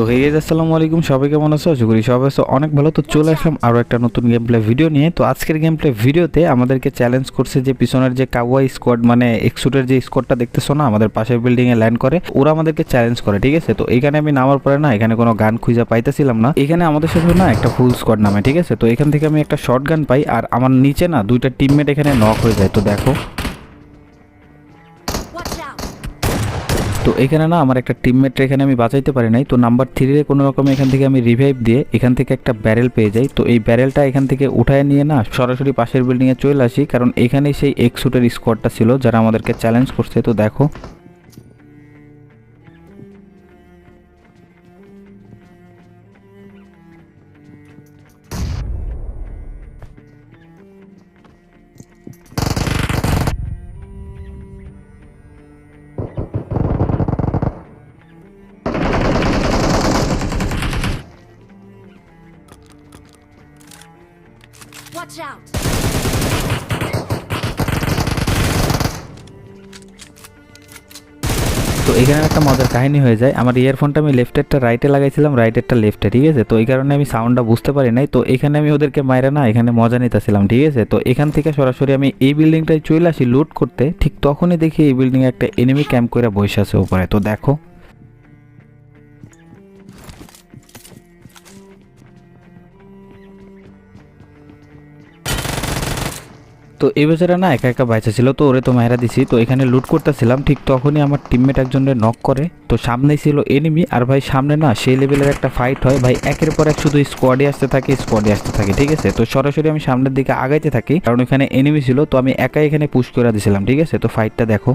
তো hey guys আসসালামু আলাইকুম। সবাই কেমন আছো? আশা করি সবাই আছো। অনেক ভালো। তো চলে আসলাম আরও একটা নতুন গেম প্লে ভিডিও নিয়ে। তো আজকের গেম প্লে ভিডিওতে আমাদেরকে চ্যালেঞ্জ করছে যে পিছনের যে কাওয়াই স্কোয়াড মানে এক্সুটের যে স্কোয়াডটা দেখতেছো না, আমাদের পাশের বিল্ডিং এ ল্যান্ড করে, ওরা আমাদেরকে চ্যালেঞ্জ করে, ঠিক আছে? তো এখানে আমি নামার পরে না, এখানে কোনো গান খুঁজে পাইতেছিলাম না। এখানে আমাদের সাথে না একটা ফুল স্কোয়াড নামে, ঠিক আছে? তো এখান থেকে আমি একটা শর্ট গান পাই, আর আমার নিচে না দুইটা টিমমেট এখানে নক হয়ে যায়। তো দেখো। তো এখানে না আমার একটা টিমমেট এখানে আমি বাঁচাইতে পারি নাই। তো নাম্বার থ্রিরে কোনো রকম এখান থেকে আমি রিভাইভ দিয়ে এখান থেকে একটা ব্যারেল পেয়ে যাই। তো এই ব্যারেলটা এখান থেকে উঠায় নিয়ে না সরাসরি পাশের বিল্ডিংয়ে চলে আসি। কারণ এখানেই সেই এক্সুটের স্কোয়াডটা ছিল যারা আমাদেরকে চ্যালেঞ্জ করছে। তো দেখো Watch out! তো এখানে একটা মজার কাহিনী হয়ে যায়। আমার ইয়ারফোনটা আমি লেফটেরটা রাইটে লাগাইছিলাম রাইটেরটা লেফটে ঠিক আছে? তো এই কারণে আমি সাউন্ডটা বুঝতে পারি নাই। তো এখানে আমি ওদেরকে মাইরা না, এখানে মজা নিতেছিলাম, ঠিক আছে? তো এখান থেকে সরাসরি আমি এই বিল্ডিংটায় চলে আসি লুট করতে। ঠিক তখনই দেখি এই বিল্ডিংয়ে একটা এনিমি ক্যাম্প করে বসে আছে উপরে। তো দেখো তো এই বেচারা না একা একা বাইচা ছিল, তো ওরে তো মায়েরা দিছি। তো এখানে লুট করতেছিলাম, ঠিক তখনই আমার টিমমেট একজনের নক করে। তো সামনেই ছিল এনিমি আর ভাই সামনে না সেই লেভেলের একটা ফাইট হয়। ভাই একের পর এক শুধু স্কোয়াডে আসতে থাকে স্কোয়াডে আসতে থাকে, ঠিক আছে? তো সরাসরি আমি সামনের দিকে আগাইতে থাকি, কারণ ওখানে এনিমি ছিল। তো আমি একাই এখানে পুশ করে দিছিলাম, ঠিক আছে? তো ফাইটটা দেখো।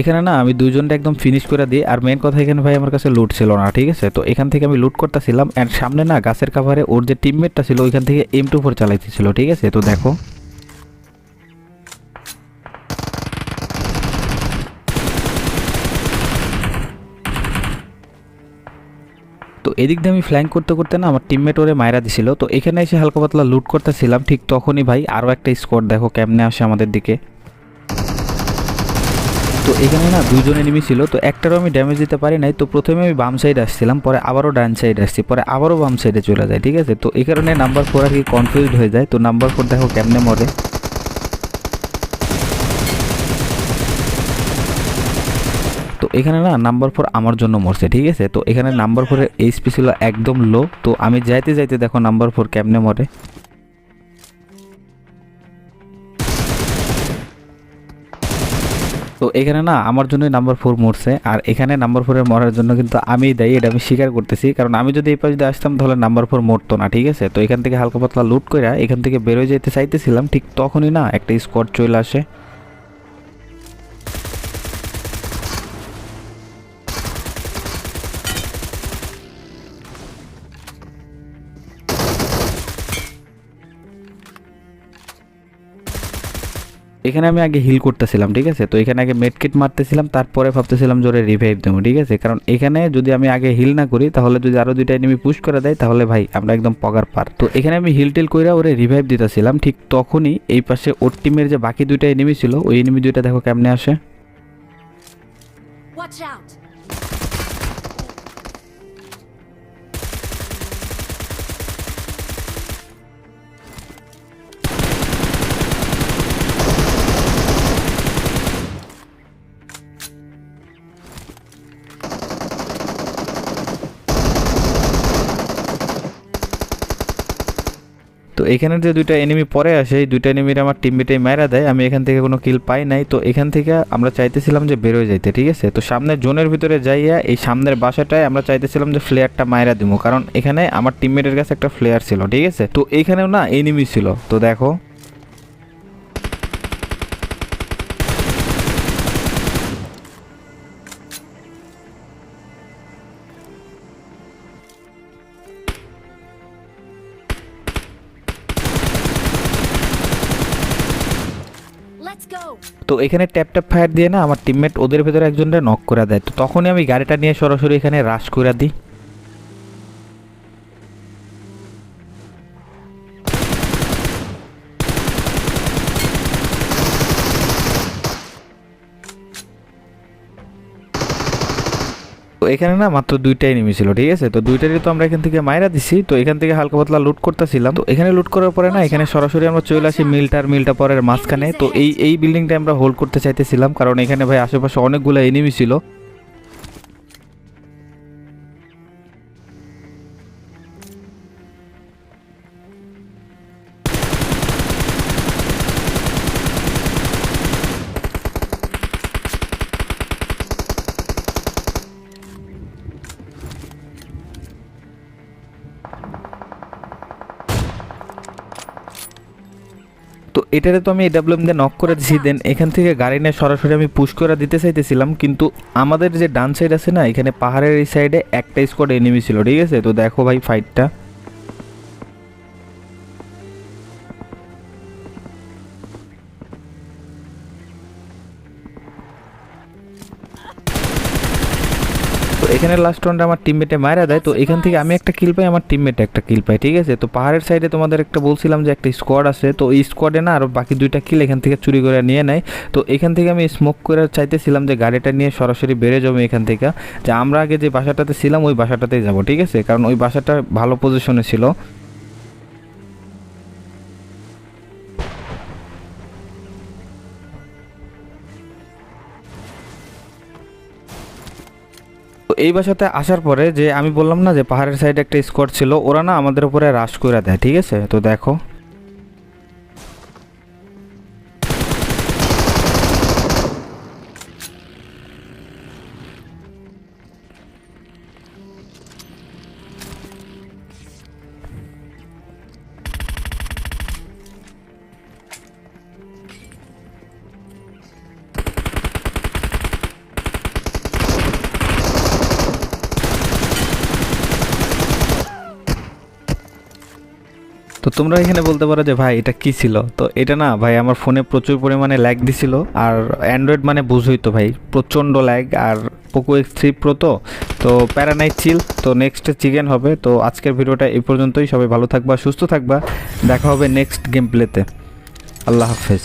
এখানে না আমি দুজনটা একদম ফিনিশ করে দিই, আর মেন কথা এখানে ভাই আমার কাছে লুট ছিল না, ঠিক আছে? তো এখান থেকে আমি লুট করতেছিলাম অ্যান্ড সামনে না গাছের কাভারে ওর যে টিমমেটটা ছিল, ওইখান থেকে এম টু ফোর চালাইতেছিল, ঠিক আছে? তো দেখো। তো এদিক দিয়ে আমি ফ্ল্যাঙ্ক করতে করতে না আমার টিমমেট ওরে মায়েরা দিছিল, তো এখানে এসে হালকা পাতলা লুট করতেছিলাম, ঠিক তখনই ভাই আরও একটা স্কোয়াড দেখো কেমনে আসে আমাদের দিকে। এখানে না দুইজন এনিমি ছিল, তো একটারও আমি ড্যামেজ দিতে পারি নাই। তো প্রথমে আমি বাম সাইড আসছিলাম, পরে আবারও ডান সাইড আসছি, পরে আবারও বাম সাইডে চলে যায়, ঠিক আছে? তো এই কারণে নাম্বার ফোর আর কি কনফিউজড হয়ে যায়। তো নাম্বার ফোর দেখো কেমনে মরে। তো এখানে না নাম্বার ফোর আমার জন্য মরছে, ঠিক আছে? তো এখানে নাম্বার ফোরের এইচপি ছিল একদম লো তো আমি যাইতে যাইতে দেখো নাম্বার ফোর কেমনে মরে। তো এখানে না আমার জন্যই নাম্বার ফোর মরছে। আর এখানে নাম্বার ফোরের মরার জন্য কিন্তু আমিই দেয়, এটা আমি স্বীকার করতেছি। কারণ আমি যদি এই পাশে দিয়ে আসতাম তাহলে নাম্বার ফোর মরতো না, ঠিক আছে? তো এখান থেকে হালকা পাতলা লুট করে এখান থেকে বেরোয় যেতে চাইতেছিলাম, ঠিক তখনই না একটা স্কোয়াড চলে আসে। এখানে আমি আগে হিল করতেছিলাম, ঠিক আছে? তো এখানে আগে মেডকিট মারতেছিলাম, তারপরে ভাবতেছিলাম জোরে রিভাইভ দেবো, ঠিক আছে? কারণ এখানে যদি আমি আগে হিল না করি, তাহলে যদি আরও দুইটা এনিমি পুশ করে দেয়, তাহলে ভাই আমরা একদম পগার পার। তো এখানে আমি হিল টিল কইরা ওরে রিভাইভ দিতেছিলাম, ঠিক তখনই এই পাশে ওর টিমের যে বাকি দুইটা এনিমি ছিল, ওই এনিমি দুইটা দেখো কেমনে আসে। Watch out! এখানে যে দুইটা এনিমি পরে আসে, এই দুইটা এনিমির আমার টিমমেটে মায়েরা দেয়, আমি এখান থেকে কোনো কিল পাই নাই। তো এখান থেকে আমরা চাইতেছিলাম যে বেরোয় যাইতে, ঠিক আছে? তো সামনের জোনের ভিতরে যাইয়া এই সামনের বাসাটায় আমরা চাইতেছিলাম যে ফ্লেয়ারটা মায়েরা দিব কারণ এখানে আমার টিমমেটের কাছে একটা ফ্লেয়ার ছিল, ঠিক আছে? তো এখানেও না এনিমি ছিল। তো দেখো তো এখানে ট্যাপ ট্যাপ ফায়ার দিয়ে না আমার টিমমেট ওদের ভেতরে একজনটা নক করে দেয়। তো তখনই আমি গাড়িটা নিয়ে সরাসরি এখানে রাশ করে দিই। তো এখানে না মাত্র দুইটাই নেমেছিল ঠিক আছে? তো দুইটারই তো আমরা এখান থেকে মাইরা দিছি, তো এখান থেকে হালকা পাতলা লুট করতেছিলাম। তো এখানে লুট করার পরে না, এখানে সরাসরি আমরা চলে আসি মিলটার, মিলটা পরের মাঝখানে। তো এই এই বিল্ডিংটা আমরা হোল্ড করতে চাইতেছিলাম, কারণ এখানে ভাই আশেপাশে অনেকগুলো এনিমি ছিল। এটারে তো আমি এডাব্লিউএম দিয়ে নক করে দিছি দেন এখান থেকে গাড়ি নিয়ে সরাসরি আমি পুশ করে দিতে চাইতেছিলাম কিন্তু আমাদের যে ডান সাইড আছে না এখানে পাহাড়ের এই সাইডে একটা স্কোয়াড এনিমি ছিল ঠিক আছে? তো দেখো ভাই ফাইটটা এখানে লাস্ট রাউন্ডে আমার টিমমেটে মারা দেয়, তো এখান থেকে আমি একটা কিল পাই, আমার টিমমেটে একটা কিল পাই, ঠিক আছে? তো পাহাড়ের সাইডে তোমাদের একটা বলছিলাম যে একটা স্কোয়াড আছে, তো এই স্কোয়াডে না আর বাকি দুইটা কিল এখান থেকে চুরি করে নিয়ে নেয়। তো এখান থেকে আমি স্মোক করে চাইতেছিলাম যে গাড়িটা নিয়ে সরাসরি বেড়ে যাব এখান থেকে। যে আমরা আগে যে বাসাটাতে ছিলাম, ওই বাসাটাতেই যাব, ঠিক আছে? কারণ ওই বাসাটা ভালো পজিশনে ছিল। এই বাসাতে আসার পরে যে আমি বললাম না যে পাহাড়ের সাইডে একটা স্কোয়াড ছিল, ওরা না আমাদের উপরে রাশ করে দেয়, ঠিক আছে? তো দেখো। তো তোমরা এখানে বলতে পারো যে, ভাই, এটা কি ছিল? তো এটা না, ভাই, আমার ফোনে প্রচুর পরিমাণে ল্যাগ দিছিল। আর অ্যান্ড্রয়েড মানে বুঝই তো, ভাই, প্রচণ্ড ল্যাগ। আর পোকো এক্স থ্রি প্রো তো তো প্যারানাইট চিল তো নেক্সট চিকেন হবে। তো আজকের ভিডিওটা এই পর্যন্তই। সবাই ভালো থাকবা, সুস্থ থাকবা। দেখা হবে নেক্সট গেম প্লেতে আল্লাহ হাফেজ।